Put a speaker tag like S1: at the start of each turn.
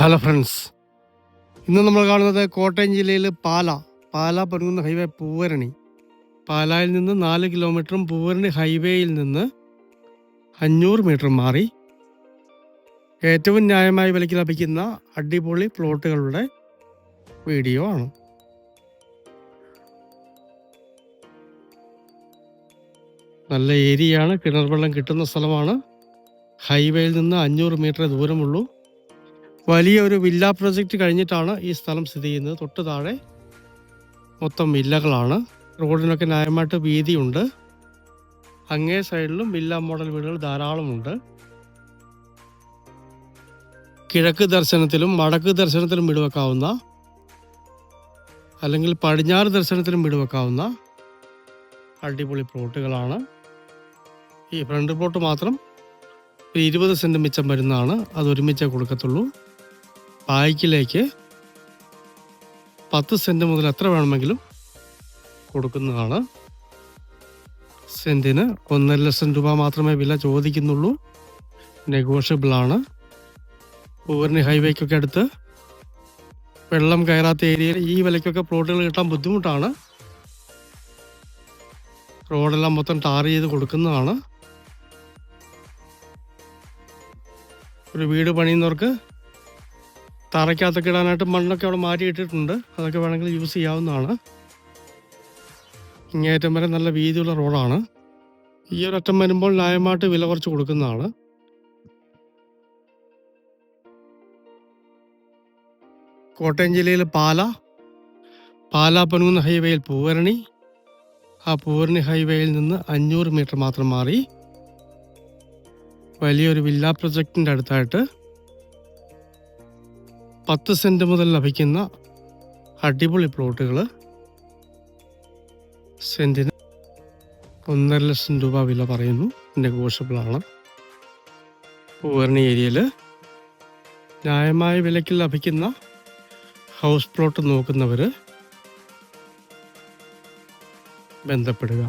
S1: Hello friends ഇന്ന് നമ്മൾ കാണുന്നത് കോട്ടയം ജില്ലയിൽ പാല. പാല പൊരുങ്ങുന്ന ഹൈവേ പൂവരണി. പാലായിൽ നിന്ന് നാല് കിലോമീറ്ററും പൂവരണി ഹൈവേയിൽ നിന്ന് അഞ്ഞൂറ് മീറ്റർ മാറി ഏറ്റവും ന്യായമായി വിലയ്ക്ക് ലഭിക്കുന്ന അടിപൊളി പ്ലോട്ടുകളുടെ വീഡിയോ ആണ്. നല്ല ഏരിയയാണ്. കിണർ വെള്ളം കിട്ടുന്ന സ്ഥലമാണ്. ഹൈവേയിൽ നിന്ന് അഞ്ഞൂറ് മീറ്റർ ദൂരമുള്ളൂ. വലിയ ഒരു വില്ല പ്രൊജക്റ്റ് കഴിഞ്ഞിട്ടാണ് ഈ സ്ഥലം സ്ഥിതി ചെയ്യുന്നത്. തൊട്ട് താഴെ മൊത്തം വില്ലകളാണ്. റോഡിനൊക്കെ ന്യായമായിട്ട് വീതിയുണ്ട്. അങ്ങേ സൈഡിലും വില്ല മോഡൽ വീടുകൾ ധാരാളമുണ്ട്. കിഴക്ക് ദർശനത്തിലും വടക്ക് ദർശനത്തിലും വീട് വെക്കാവുന്ന അല്ലെങ്കിൽ പടിഞ്ഞാറ് ദർശനത്തിലും വീട് വെക്കാവുന്ന അടിപൊളി പ്ലോട്ടുകളാണ്. ഈ ഫ്രണ്ട് പ്ലോട്ട് മാത്രം ഇരുപത് സെന്റ് മിച്ചം വരുന്നതാണ്. അത് ഒരുമിച്ചേ കൊടുക്കത്തുള്ളൂ. ബാക്കിലേക്ക് പത്ത് സെന്റ് മുതൽ എത്ര വേണമെങ്കിലും കൊടുക്കുന്നതാണ്. സെന്റിന് ഒന്നര ലക്ഷം രൂപ മാത്രമേ വില ചോദിക്കുന്നുള്ളൂ. നെഗോഷ്യബിൾ ആണ് പൂർണി ഹൈവേക്കൊക്കെ അടുത്ത് വെള്ളം കയറാത്ത ഏരിയയിൽ ഈ വിലയ്ക്കൊക്കെ പ്ലോട്ടുകൾ കിട്ടാൻ ബുദ്ധിമുട്ടാണ്. റോഡെല്ലാം മൊത്തം ടാർ ചെയ്ത് കൊടുക്കുന്നതാണ്. ഒരു വീട് പണിയുന്നവർക്ക് തറയ്ക്കകത്തൊക്കെ ഇടാനായിട്ട് മണ്ണൊക്കെ അവിടെ മാറ്റി ഇട്ടിട്ടുണ്ട് അതൊക്കെ വേണമെങ്കിൽ യൂസ് ചെയ്യാവുന്നതാണ്. ഇങ്ങേറ്റം വരെ നല്ല വീതിയുള്ള റോഡാണ്. ഈ ഒരു അറ്റം വരുമ്പോൾ ന്യായമായിട്ട് വില കുറച്ച് കൊടുക്കുന്നതാണ്. കോട്ടയം ജില്ലയിൽ പാല. പാല പനുകുന്ന ഹൈവേയിൽ പൂവരണി. ആ പൂവരണി ഹൈവേയിൽ നിന്ന് അഞ്ഞൂറ് മീറ്റർ മാത്രം മാറി. വലിയൊരു വില്ല പ്രൊജക്റ്റിന്റെ അടുത്തായിട്ട് പത്ത് സെന്റ് മുതൽ ലഭിക്കുന്ന അടിപൊളി പ്ലോട്ടുകൾ സെന്റിന് ഒന്നര ലക്ഷം രൂപ വില പറയുന്നു. നെഗോഷ്യബിളാണ് പൂവരണി ഏരിയയിൽ ന്യായമായ വിലയ്ക്ക് ലഭിക്കുന്ന ഹൗസ് പ്ലോട്ട് നോക്കുന്നവർ ബന്ധപ്പെടുക.